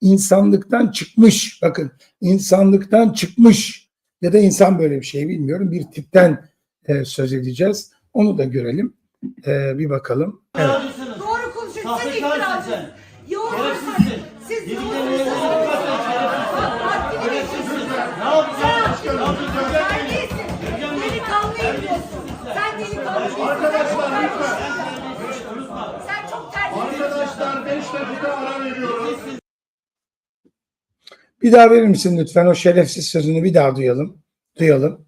insanlıktan çıkmış bakın insanlıktan çıkmış ya da insan böyle bir şey bilmiyorum bir tipten e, söz edeceğiz. Onu da görelim. E, bir bakalım. Evet. Doğru konuşun. Siz. Yoğurursak Şerefsizsin. siz delikanlısın. Arkadaşlar lütfen. Sen çok terbiyesizsin. Arkadaşlar 5 dakika ara veriyoruz. Bir daha verir misin lütfen o şerefsiz sözünü bir daha duyalım. Duyalım.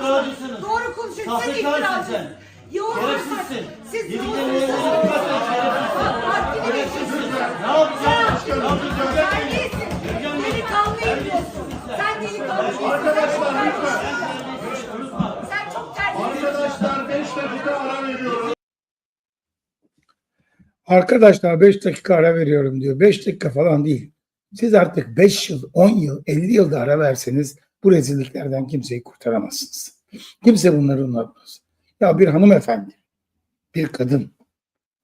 Doğru konuşun. Sahtekarsın iftiracısınız. sen. Yoğurursak Şerefsizsin. siz Dediklerine şerefsizsin. Haddini. Ne yapacaksın? Ne yapacaksın? Sen değilsin. Delikanlıyım diyorsun. Sen delikanlısın. Arkadaşlar lütfen. Sen çok terbiyesizsin. Arkadaşlar 5 dakika ara veriyoruz. Arkadaşlar 5 dakika ara veriyorum diyor. 5 dakika falan değil. Siz artık 5 yıl, 10 yıl, 50 yılda ara verseniz bu rezilliklerden kimseyi kurtaramazsınız. Kimse bunları unutmaz. Ya bir hanımefendi, bir kadın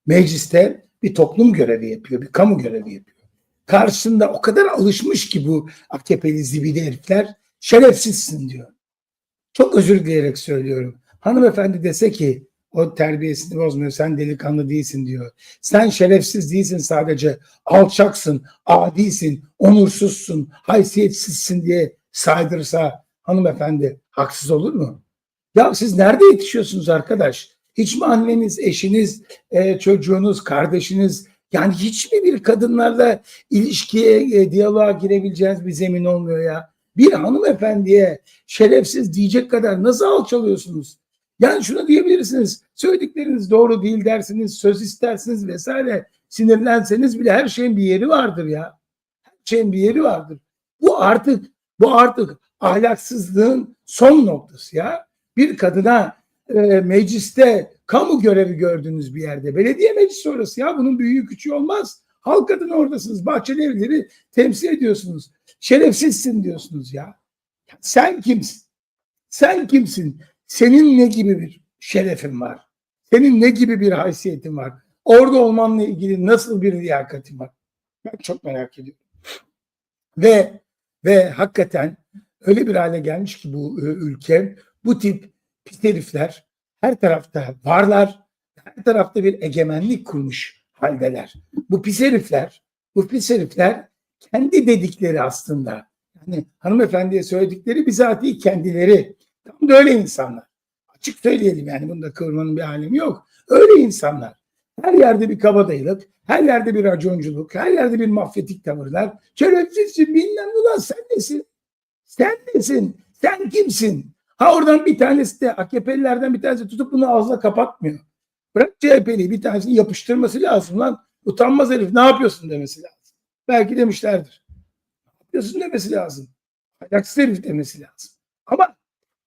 mecliste bir toplum görevi yapıyor, bir kamu görevi yapıyor. Karşısında o kadar alışmış ki bu AKP'li zibidi herifler şerefsizsin diyor. Çok özür dileyerek söylüyorum. Hanımefendi dese ki o terbiyesini bozmuyor sen delikanlı değilsin diyor. Sen şerefsiz değilsin sadece alçaksın, adisin, onursuzsun, haysiyetsizsin diye saydırsa hanımefendi haksız olur mu? Ya siz nerede yetişiyorsunuz arkadaş? Hiç mi anneniz, eşiniz, e, çocuğunuz, kardeşiniz yani hiç mi bir kadınlarla ilişkiye, e, diyaloğa girebileceğiniz bir zemin olmuyor ya? Bir hanımefendiye şerefsiz diyecek kadar nasıl alçalıyorsunuz? Yani şunu diyebilirsiniz. Söyledikleriniz doğru değil dersiniz, söz istersiniz vesaire. Sinirlenseniz bile her şeyin bir yeri vardır ya. Her şeyin bir yeri vardır. Bu artık bu artık ahlaksızlığın son noktası ya. Bir kadına e, mecliste kamu görevi gördüğünüz bir yerde belediye meclisi orası ya bunun büyüğü küçüğü olmaz. Halk adına oradasınız. Bahçeli evleri temsil ediyorsunuz. Şerefsizsin diyorsunuz ya. Sen kimsin? Sen kimsin? Senin ne gibi bir şerefin var? Senin ne gibi bir haysiyetin var? Orada olmanla ilgili nasıl bir liyakatin var? Ben çok merak ediyorum. Ve ve hakikaten öyle bir hale gelmiş ki bu e, ülke bu tip pis herifler her tarafta varlar. Her tarafta bir egemenlik kurmuş haldeler. Bu pis herifler, bu pis herifler kendi dedikleri aslında. Yani hanımefendiye söyledikleri bizatihi kendileri. Tam da öyle insanlar. Açık söyleyelim yani bunda kıvırmanın bir alemi yok. Öyle insanlar. Her yerde bir kabadayılık, her yerde bir raconculuk, her yerde bir mafyatik tavırlar. Şerefsizsin bilmem ulan sen nesin? Sen nesin? Sen kimsin? Ha oradan bir tanesi de AKP'lilerden bir tanesi tutup bunu ağzına kapatmıyor. Bırak CHP'li bir tanesini yapıştırması lazım lan. Utanmaz herif ne yapıyorsun demesi lazım. Belki demişlerdir. Ne yapıyorsun demesi lazım. Ahlaksız herif demesi lazım. Ama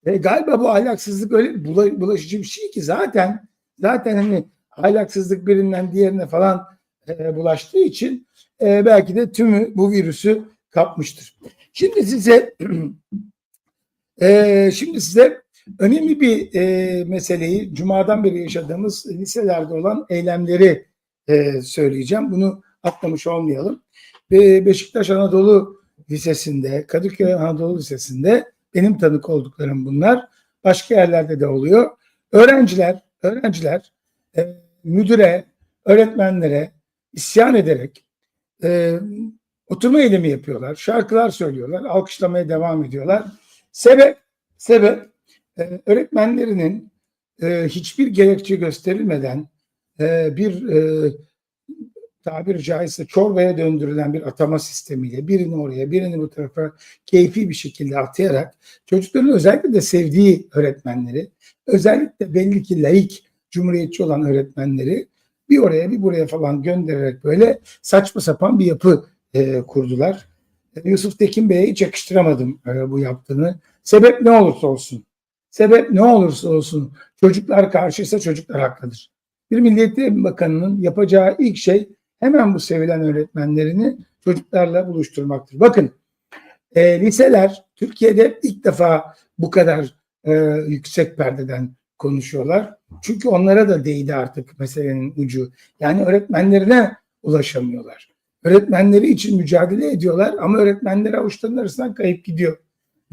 e, galiba bu ahlaksızlık öyle bula- bulaşıcı bir şey ki zaten zaten hani ahlaksızlık birinden diğerine falan e, bulaştığı için e, belki de tümü bu virüsü kapmıştır. Şimdi size e, şimdi size önemli bir e, meseleyi Cuma'dan beri yaşadığımız liselerde olan eylemleri e, söyleyeceğim. Bunu atlamış olmayalım. Ve Beşiktaş Anadolu Lisesi'nde, Kadıköy Anadolu Lisesi'nde benim tanık olduklarım bunlar. Başka yerlerde de oluyor. Öğrenciler, öğrenciler e, müdüre, öğretmenlere isyan ederek e, oturma eylemi yapıyorlar. Şarkılar söylüyorlar, alkışlamaya devam ediyorlar. Sebep, sebep e, öğretmenlerinin e, hiçbir gerekçe gösterilmeden e, bir e, tabiri caizse çorbaya döndürülen bir atama sistemiyle birini oraya birini bu tarafa keyfi bir şekilde atayarak çocukların özellikle de sevdiği öğretmenleri özellikle belli ki laik cumhuriyetçi olan öğretmenleri bir oraya bir buraya falan göndererek böyle saçma sapan bir yapı e, kurdular. E, Yusuf Tekin Bey'e hiç yakıştıramadım e, bu yaptığını. Sebep ne olursa olsun. Sebep ne olursa olsun çocuklar karşıysa çocuklar haklıdır. Bir Milli Bakanı'nın yapacağı ilk şey hemen bu sevilen öğretmenlerini çocuklarla buluşturmaktır. Bakın e, liseler Türkiye'de ilk defa bu kadar e, yüksek perdeden konuşuyorlar. Çünkü onlara da değdi artık meselenin ucu. Yani öğretmenlerine ulaşamıyorlar. Öğretmenleri için mücadele ediyorlar ama öğretmenler avuçlarının arasından kayıp gidiyor.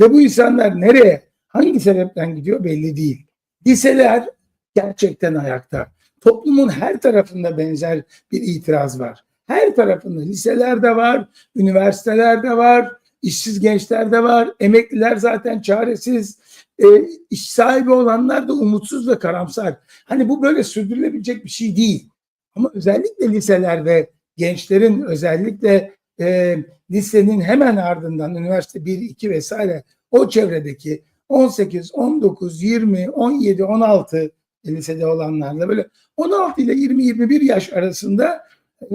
Ve bu insanlar nereye, hangi sebepten gidiyor belli değil. Liseler gerçekten ayakta. Toplumun her tarafında benzer bir itiraz var. Her tarafında liselerde var, üniversitelerde var, işsiz gençler de var, emekliler zaten çaresiz, e, iş sahibi olanlar da umutsuz ve karamsar. Hani bu böyle sürdürülebilecek bir şey değil. Ama özellikle liselerde gençlerin özellikle e, lisenin hemen ardından üniversite 1, 2 vesaire o çevredeki 18, 19, 20, 17, 16 lisede olanlarla böyle 16 ile 20-21 yaş arasında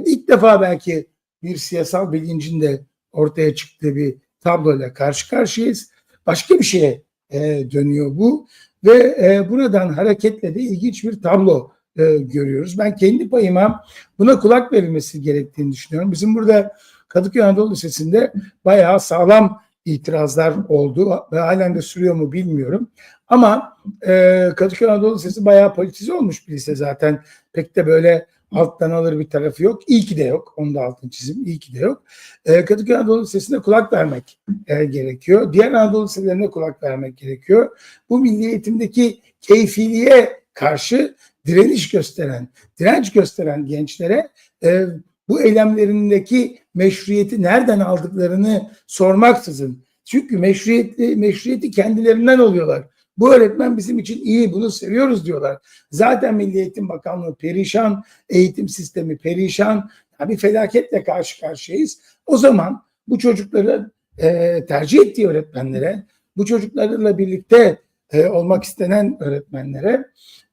ilk defa belki bir siyasal bilincin de ortaya çıktığı bir tabloyla karşı karşıyayız. Başka bir şeye e, dönüyor bu ve e, buradan hareketle de ilginç bir tablo e, görüyoruz. Ben kendi payıma buna kulak verilmesi gerektiğini düşünüyorum. Bizim burada Kadıköy Anadolu Lisesi'nde bayağı sağlam itirazlar oldu ve halen de sürüyor mu bilmiyorum. Ama e, Kadıköy Anadolu Lisesi bayağı politize olmuş bir lise zaten. Pek de böyle alttan alır bir tarafı yok. İyi ki de yok. Onu da altın çizim. İyi ki de yok. E, Kadıköy Anadolu Lisesi'ne kulak vermek e, gerekiyor. Diğer Anadolu Liselerine kulak vermek gerekiyor. Bu milli eğitimdeki keyfiliğe karşı direniş gösteren, direnç gösteren gençlere e, bu eylemlerindeki meşruiyeti nereden aldıklarını sormaksızın. Çünkü meşruiyeti, meşruiyeti kendilerinden oluyorlar. Bu öğretmen bizim için iyi, bunu seviyoruz diyorlar. Zaten Milli Eğitim Bakanlığı perişan, eğitim sistemi perişan, bir felaketle karşı karşıyayız. O zaman bu çocukları e, tercih ettiği öğretmenlere, bu çocuklarla birlikte e, olmak istenen öğretmenlere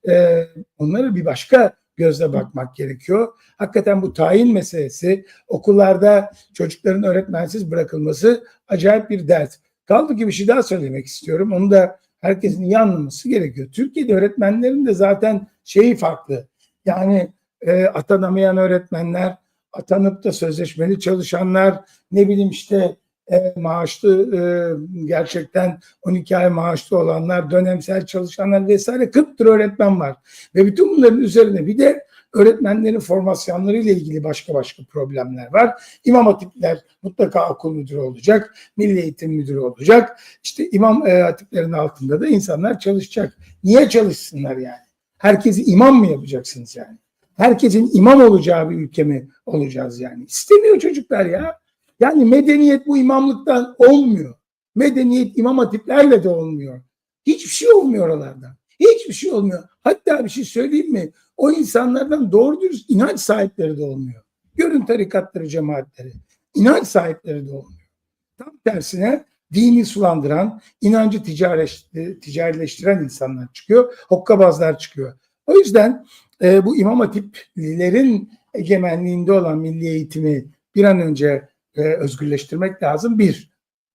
e, onlara bir başka gözle bakmak gerekiyor. Hakikaten bu tayin meselesi okullarda çocukların öğretmensiz bırakılması acayip bir dert. Kaldı ki bir şey daha söylemek istiyorum. Onu da herkesin iyi anlaması gerekiyor. Türkiye'de öğretmenlerin de zaten şeyi farklı. Yani e, atanamayan öğretmenler, atanıp da sözleşmeli çalışanlar, ne bileyim işte e, maaşlı e, gerçekten 12 ay maaşlı olanlar, dönemsel çalışanlar vesaire 40 tür öğretmen var. Ve bütün bunların üzerine bir de öğretmenlerin formasyonları ile ilgili başka başka problemler var. İmam hatipler mutlaka okul müdürü olacak, milli eğitim müdürü olacak. İşte imam e, hatiplerin altında da insanlar çalışacak. Niye çalışsınlar yani? Herkesi imam mı yapacaksınız yani? Herkesin imam olacağı bir ülke mi olacağız yani? İstemiyor çocuklar ya. Yani medeniyet bu imamlıktan olmuyor. Medeniyet imam hatiplerle de olmuyor. Hiçbir şey olmuyor oralardan. Hiçbir şey olmuyor. Hatta bir şey söyleyeyim mi? O insanlardan doğru dürüst inanç sahipleri de olmuyor. Görün tarikatları, cemaatleri. İnanç sahipleri de olmuyor. Tam tersine dini sulandıran, inancı ticarileştiren, insanlar çıkıyor. Hokkabazlar çıkıyor. O yüzden e, bu imam hatiplilerin egemenliğinde olan milli eğitimi bir an önce e, özgürleştirmek lazım. Bir.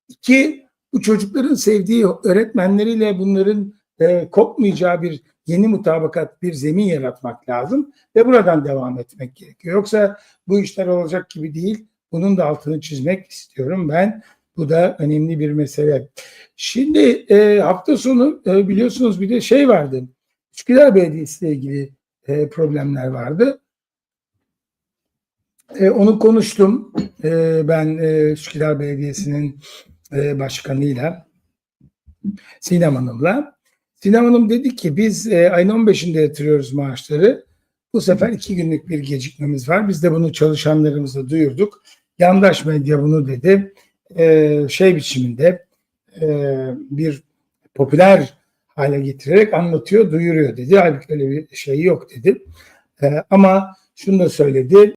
İki, bu çocukların sevdiği öğretmenleriyle bunların e, kopmayacağı bir yeni mutabakat, bir zemin yaratmak lazım ve buradan devam etmek gerekiyor. Yoksa bu işler olacak gibi değil. Bunun da altını çizmek istiyorum ben. Bu da önemli bir mesele. Şimdi e, hafta sonu e, biliyorsunuz bir de şey vardı. Üsküdar Belediyesi ile ilgili e, problemler vardı. E, onu konuştum. E, ben e, Üsküdar Belediyesi'nin e, başkanıyla Sinem Hanım'la. Sinem Hanım dedi ki biz e, ayın 15'inde yatırıyoruz maaşları. Bu sefer iki günlük bir gecikmemiz var. Biz de bunu çalışanlarımıza duyurduk. Yandaş medya bunu dedi. E, şey biçiminde e, bir popüler hale getirerek anlatıyor, duyuruyor dedi. Halbuki öyle bir şey yok dedi. E, ama şunu da söyledi.